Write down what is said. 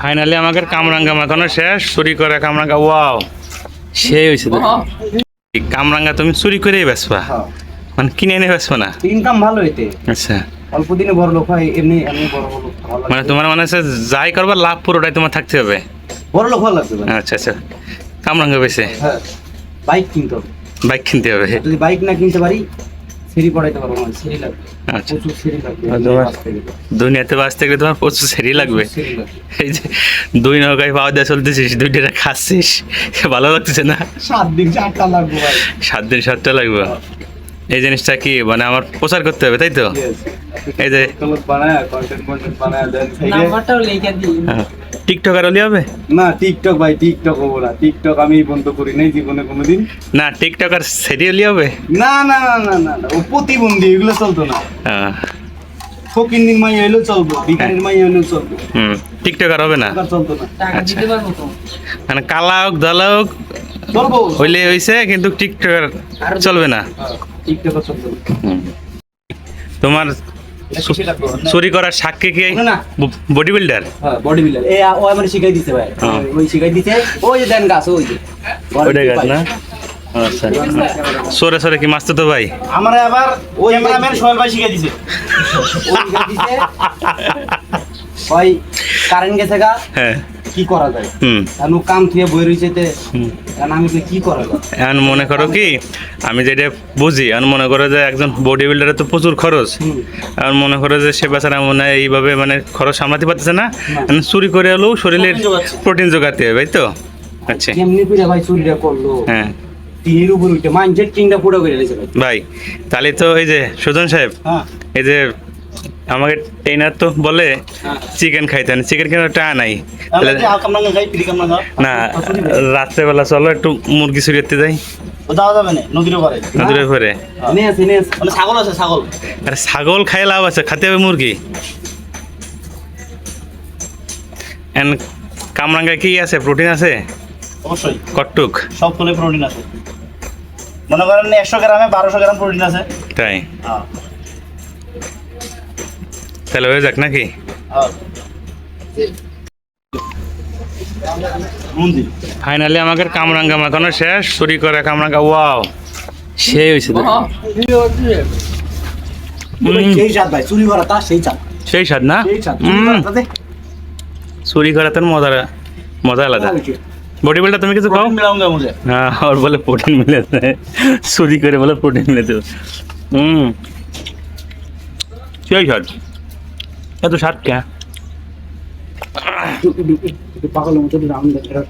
Finally আমাদের কামরাঙ্গা মাখানো শেষ। চুরি করে কামরাঙ্গা ওয়াও সে হয়েছে কামরাঙ্গা তুমি চুরি করেই বেসবা মানে কিনে এনে বেসবা না। ইনকাম ভালো এতে। আচ্ছা। অল্প দিনে বড় লোক হয় এমনি এমনি বড় লোক মানে তোমার মানে যাই করবা লাভ পুরোটাই তোমার থাকতে হবে? বড় লোক লাগবে আচ্ছা আচ্ছা। কামরাঙ্গা বেছে হ্যাঁ। বাইক কিনতে হবে। বাইক কিনতে হবে। যদি বাইক না কিনতে পারি সিঁড়ি পড়াইতে পারব না সিঁড়ি লাগবে। আচ্ছা। প্রচুর সিঁড়ি লাগবে। তোমার- দুনিয়াতে বাঁচতে গেলে তোমার প্রচুর লাগবে। সিঁড়ি লাগবে। এই যে দুই নৌকায় পাওয়া দেওয়া চলতেছিস দুইটা খাচ্ছিস ভালো লাগতেছে না? সাত দিন চারটা লাগবে সাত দিন সাতটা লাগবে। এই জিনিসটা কি? মানে আমার প্রচার করতে হবে তাই তো? এই যে টিকটক আর হলে হবে? না টিকটক ভাই টিকটক হব না। টিকটক আমি বন্ধ করি নাই জীবনে কোনোদিন। না টিকটক আর সেরিয়ালি হবে? না না না না না না। ও প্রতিবন্ধী এগুলো চলতো না। আহ, ফকিন্দির মাই এলেও চলবো বিকারের মাই এলেও চলবো। টিকটক আর হবে না? চলতো না। আচ্ছা। মানে কালা হোক দালা হোক হইলে হইছে কিন্তু টিকটক চলবে না। তোমার চুরি করার সাক্ষী কি। বডি বিল্ডার হ্যাঁ বডি বিল্ডার এই ও আমার শিখাই দিতে ভাই। হ্যাঁ। ওই শিখাই দিতে ওই যে দেন গাছ ওই যে। ওইটা গাছ না? আচ্ছা। সরে সরে কি মাস্ত তো ভাই? আমার আবার ওই ক্যামেরাম্যান সোহেল ভাই শিখাই দিছে। ওই শিখাই দিছে। ওই কারেন্ট গেছে গা। হ্যাঁ। কি করা যায়? হুম। কাম থুয়ে বই রইছে তে? এখন আমি কি করা যায়? এখন মনে করো কি আমি যেটা বুঝি এখন মনে করো যে একজন বডি বিল্ডারের তো প্রচুর খরচ। এখন মনে করো যে সে বেচারা মনে হয় এইভাবে মানে খরচ সামলাতে পারতেছে না। চুরি করে হলেও শরীরের প্রোটিন জোগাতে হবে তাই তো? আচ্ছা। কেমনি করে ভাই চুরিটা করল? হ্যাঁ। টিনের উপর উঠে মাইন্ডসেট চিংটা পুরো করে ভাই। ভাই তাহলে তো এই যে সুজন সাহেব হ্যাঁ। এই যে আমাকে ট্রেনার তো বলে চিকেন খাইতেন চিকেন কেন টা নাই। না রাত্রেবেলা চলো একটু মুরগি চুরিতে যাই। না? নে নে ছাগল খাই লাভ আছে খাতে হবে মুরগি। কামরাঙ্গায় কি আছে? প্রোটিন আছে? অবশ্যই। কটুক সব প্রোটিন আছে। মনে করেন একশো গ্রামে বারোশো গ্রাম প্রোটিন আছে। তাই। হ্যাঁ। তাহলে হয়ে যাক নাকি? ফাইনালি আমাদের কামরাঙ্গা মাখানো শেষ চুরি করে কামরাঙ্গা ওয়াও সেই হয়েছে সেই স্বাদ না? চুরি করা তো মজার মজা আলাদা। বডি বিল্ডার তুমি কিছু খাও? হ্যাঁ আর বলে প্রোটিন মিলে চুরি করে বলে প্রোটিন মিলে হুম। সেই স্বাদ। এত স্বাদ কে? পাগলের মতো দেখা